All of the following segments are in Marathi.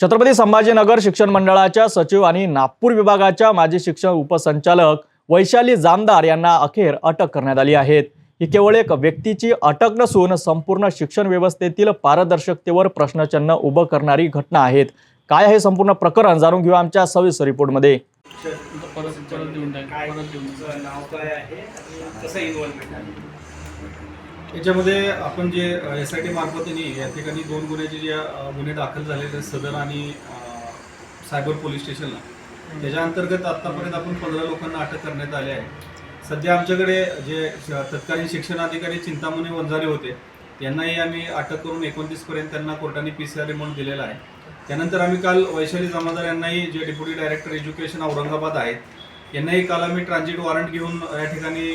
छत्रपती संभाजीनगर शिक्षण मंडळाच्या सचिव आणि नागपूर विभागाच्या माजी शिक्षण उपसंचालक वैशाली जामदार यांना अखेर अटक करण्यात आली आहे. ही केवळ एक व्यक्तीची अटक नसून संपूर्ण शिक्षण व्यवस्थेतील पारदर्शकतेवर प्रश्नचिन्ह उभं करणारी घटना आहेत. काय आहे संपूर्ण प्रकरण जाणून घेऊ आमच्या सविस्तर रिपोर्टमध्ये. याच्यामध्ये आपण जे एस आय टी मार्फतीने या ठिकाणी दोन गुन्ह्याचे जे गुन्हे दाखल झालेले आहेत सदर आणि सायबर पोलीस स्टेशनला त्याच्या अंतर्गत आत्तापर्यंत आपण पंधरा लोकांना अटक करण्यात आले आहे. सध्या आमच्याकडे जे श- तत्कालीन शिक्षण अधिकारी चिंतामणी वंजारे होते यांनाही आम्ही अटक करून एकोणतीसपर्यंत त्यांना कोर्टाने पी सी आर रिमांड दिलेला आहे. त्यानंतर आम्ही काल वैशाली जमादार यांनाही जे डेप्युटी डायरेक्टर एज्युकेशन औरंगाबाद आहेत यांनाही काल आम्ही ट्रान्झिट वॉरंट घेऊन या ठिकाणी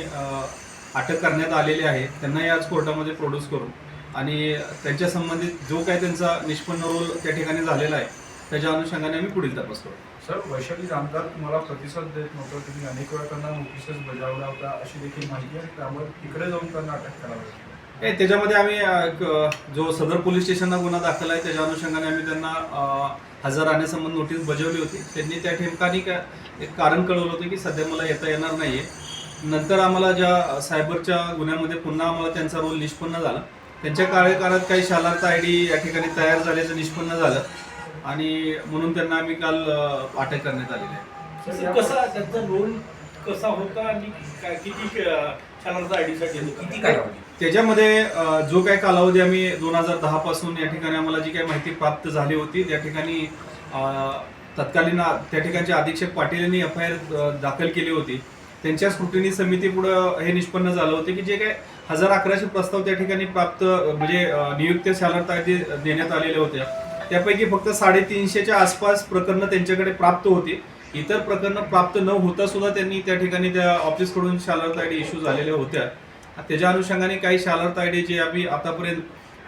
अटक करण्यात आलेली आहे. त्यांनाही आज कोर्टामध्ये प्रोड्यूस करून आणि त्यांच्या संबंधित जो काय त्यांचा निष्पन्न रोल त्या ठिकाणी झालेला आहे त्याच्या अनुषंगाने आम्ही पुढील तपास करू. सर वैशाली जामदार तुम्हाला प्रतिसाद देत नव्हतं. तुम्ही अनेक वेळा त्यांना नोटिसेस बजावल्या होत्या अशी देखील माहिती आहे. त्यामुळे तिकडे जाऊन त्यांना अटक करावी नाही त्याच्यामध्ये आम्ही जो सदर पोलीस स्टेशनला गुन्हा दाखल आहे त्याच्या अनुषंगाने आम्ही त्यांना हजर राहण्यासंबंध नोटीस बजावली होती. त्यांनी त्या ठिकाणी काय एक कारण कळवलं होतं की सध्या मला येता येणार नाहीये. नंतर आम्हाला ज्या सायबरच्या गुन्ह्यामध्ये पुन्हा आम्हाला त्यांचा रोल निष्पन्न झाला. त्यांच्या कार्यकाळात काही शालार्थ आय डी या ठिकाणी तयार झाल्याचं निष्पन्न झालं आणि म्हणून त्यांना आम्ही काल अटक करण्यात आलेली आहे. कसा त्यांचा रोल कसा होता आणि काय किती शालांचा आयडीसाठी होता? किती त्याच्यामध्ये अ, जो काही कालावधी आम्ही दोन हजार दहा पासून या ठिकाणी आम्हाला जी काही माहिती प्राप्त झाली होती त्या ठिकाणी तत्कालीन त्या ठिकाणचे अधीक्षक पाटील यांनी एफ आय आर दाखल केली होती. त्यांच्या स्क्रुटिनी समितीपुढं हे निष्पन्न झालं होतं की जे काय हजार अकराशे प्रस्ताव त्या ठिकाणी प्राप्त म्हणजे नियुक्त शालार्थ आधी देण्यात आलेल्या होत्या. त्यापैकी फक्त साडेतीनशेच्या आसपास प्रकरणं त्यांच्याकडे प्राप्त होती. इतर प्रकरणं प्राप्त न होता सुद्धा त्यांनी त्या ठिकाणी त्या ऑफिसकडून शालार्थ आय डी इश्यू झालेल्या होत्या. त्याच्या अनुषंगाने काही शालार्थ आय डी जे आम्ही आतापर्यंत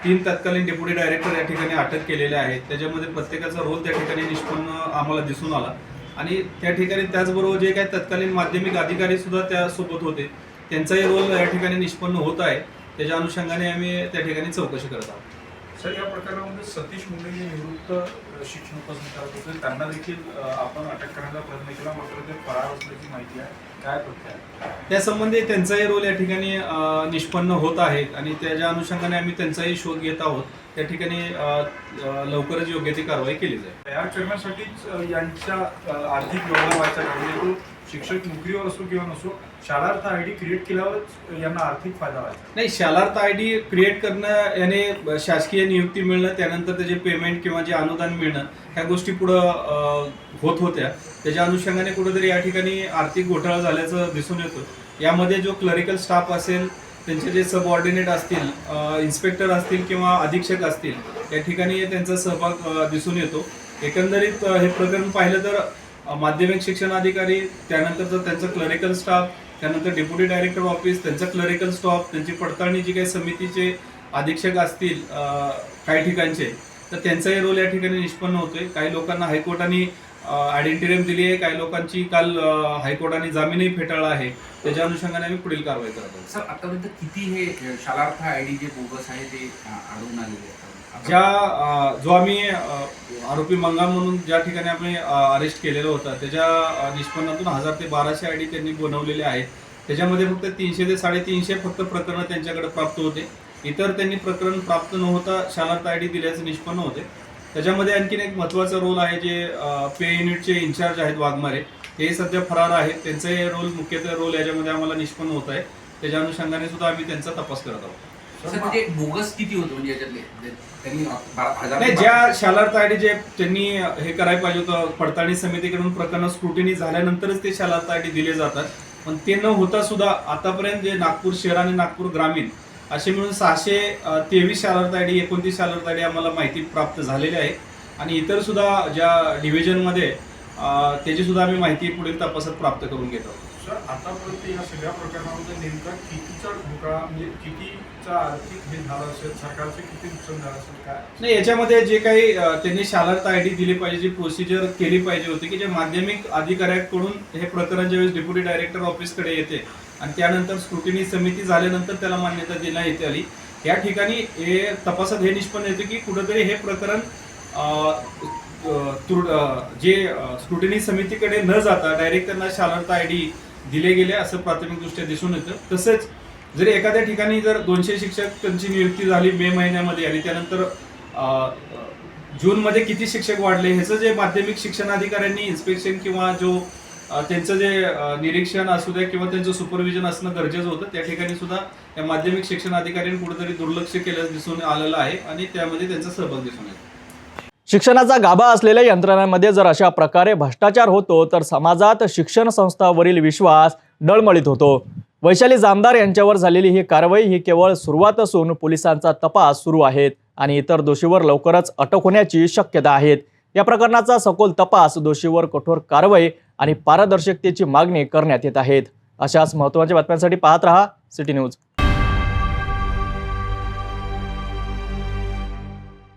तीन तत्कालीन डेप्युटी डायरेक्टर या ठिकाणी अटक केलेल्या आहेत. त्याच्यामध्ये प्रत्येकाचा रोल त्या ठिकाणी निष्पन्न आम्हाला दिसून आला. आणि त्या ठिकाणी त्याचबरोबर जे काही तत्कालीन माध्यमिक अधिकारी सुद्धा त्यासोबत होते. त्यांचाही रोल या ठिकाणी निष्पन्न होत आहे. त्याच्या अनुषंगाने आम्ही त्या ठिकाणी चौकशी करत आहोत. सर या प्रकरणामध्ये सतीश मुंडे जे निवृत्त शिक्षण उपसंचालक होते. त्यांना देखील आपण अटक करण्याचा प्रयत्न केला मात्र ते फरार असल्याची माहिती आहे. काय आहे? त्यासंबंधी त्यांचाही रोल या ठिकाणी निष्पन्न होत आहे आणि त्याच्या अनुषंगाने आम्ही त्यांचाही शोध घेत आहोत. त्या ठिकाणी लवकरच योग्य ती कारवाई केली जाईल. तयार करण्यासाठीच यांच्या आर्थिक व्यवहार तो शिक्षक नोकरीवर असो किंवा नसो शालार्थ आय डी क्रिएट केल्यावरच यांना आर्थिक फायदा व्हायचा. नाही शालार्थ आय डी क्रिएट करणं याने शासकीय नियुक्ती मिळणं त्यानंतर त्याचे पेमेंट किंवा जे अनुदान मिळणं ह्या गोष्टी पुढं होत होत्या. त्याच्या अनुषंगाने कुठेतरी या ठिकाणी आर्थिक घोटाळा झाल्याचं दिसून येतं. यामध्ये जो क्लरिकल स्टाफ असेल त्यांचे जे सबऑर्डिनेट असतील इन्स्पेक्टर असतील किंवा अधीक्षक असतील या ठिकाणी त्यांचा सहभाग दिसून येतो. एकंदरीत हे प्रकरण पाहिलं तर माध्यमिक शिक्षण अधिकारी त्यानंतरचं त्यांचं क्लरिकल स्टाफ त्यानंतर डेप्युटी डायरेक्टर ऑफिस त्यांचा क्लरिकल स्टाफ त्यांची पडताळणी जी काही समितीचे अधीक्षक असतील काही ठिकाणचे तर त्यांचाही रोल या ठिकाणी निष्पन्न होतोय. काही लोकांना हायकोर्टाने आयडेंटिरियम दिली आहे. काही लोकांची काल हायकोर्टाने जामीनही फेटाळला आहे. त्याच्या अनुषंगाने आम्ही पुढील कारवाई करत आहोत. सर आतापर्यंत किती हे शालार्थ आय डी जे बोगस आहे ते आढळून आलेले आहेत? ज्या जो आम्ही आरोपी मंगा म्हणून ज्या ठिकाणी आम्ही अरेस्ट केलेलं होतं त्याच्या निष्पन्नातून हजार ते बाराशे आय डी त्यांनी बनवलेले आहेत. त्याच्यामध्ये फक्त तीनशे ते साडेतीनशे फक्त प्रकरणं त्यांच्याकडे प्राप्त होते. इतर त्यांनी प्रकरण प्राप्त न होता शालांत आय डी दिल्याचे निष्पन्न होते. त्याच्यामध्ये आणखीन एक महत्त्वाचा रोल आहे जे पे युनिटचे इन्चार्ज आहेत वाघमारे. हे सध्या फरार आहेत. त्यांचे रोल मुख्यत्वे रोल याच्यामध्ये आम्हाला निष्पन्न होत आहे. त्याच्या अनुषंगाने सुद्धा आम्ही त्यांचा तपास करत आहोत. सर म्हणजे बोगस किती होतं? म्हणजे याच्यातले जे- त्यांनी बारा- हजार नाही ज्या शालार्थ आय डी जे त्यांनी हे करायला पाहिजे होतं पडताळणी समितीकडून प्रकरण स्क्रुटिनी झाल्यानंतरच ते शालार्थ आय डी दिले जातात. पण ते न होता सुद्धा आतापर्यंत जे नागपूर शहर आणि नागपूर ग्रामीण असे मिळून सहाशे तेवीस शालार्थ आय डी एकोणतीस शालार्थ आय डी आम्हाला माहिती प्राप्त झालेली आहे. आणि इतर सुद्धा ज्या डिव्हिजनमध्ये अ, त्याची सुद्धा आम्ही माहिती पुढील तपासात प्राप्त करून घेत. आहोत सर आतापर्यंत या सगळ्या प्रकरणामध्ये नेमका कितीचा धोका म्हणजे कितीचा आर्थिक हे झालं असेल सरकारचं किती नुकसान झालं असेल काय? नाही याच्यामध्ये जे काही अ, त्यांनी शालार्थ आय डी दिली पाहिजे जी प्रोसिजर केली पाहिजे होती की जे माध्यमिक अधिकाऱ्याकडून हे प्रकरण ज्यावेळेस डेप्युटी डायरेक्टर ऑफिसकडे येते आणि त्यानंतर स्क्रुटिनी समिती झाल्यानंतर त्याला मान्यता देण्यात येते आली. या ठिकाणी हे तपासात हे निष्पन्न येते की कुठंतरी हे प्रकरण अ, अ, तुर- अ, जे स्क्रुटिनी समितीकडे न जाता डायरेक्ट त्यांना शालार्थ आय डी दिले गेले असं प्राथमिकदृष्ट्या दिसून येतं. तसंच जरी एखाद्या ठिकाणी जर दोनशे शिक्षक त्यांची नियुक्ती झाली मे महिन्यामध्ये आणि त्यानंतर जूनमध्ये किती शिक्षक वाढले ह्याचं जे माध्यमिक शिक्षण अधिकाऱ्यांनी इन्स्पेक्शन किंवा जो त्यांचं जे निरीक्षण असू द्या किंवा त्यांचं सुपरविजन असणं गरजेचं होतं त्या ठिकाणी सुद्धा त्या माध्यमिक शिक्षण अधिकाऱ्यांनी कुठेतरी दुर्लक्ष केलं दिसून आलेलं आहे आणि त्यामध्ये त्यांचा सहभाग दिसून येतो. शिक्षणाचा गाभा असलेल्या यंत्रणांमध्ये जर अशा प्रकारे भ्रष्टाचार होतो तर समाजात शिक्षण संस्थांवरील विश्वास डळमळीत होतो. वैशाली जामदार यांच्यावर झालेली ही कारवाई ही केवळ सुरुवात असून पोलिसांचा तपास सुरू आहेत आणि इतर दोषीवर लवकरच अटक होण्याची शक्यता आहेत. या प्रकरणाचा सखोल तपास दोषीवर कठोर कारवाई आणि पारदर्शकतेची मागणी करण्यात येत आहेत. अशाच महत्त्वाच्या बातम्यांसाठी पाहत रहा सिटी न्यूज.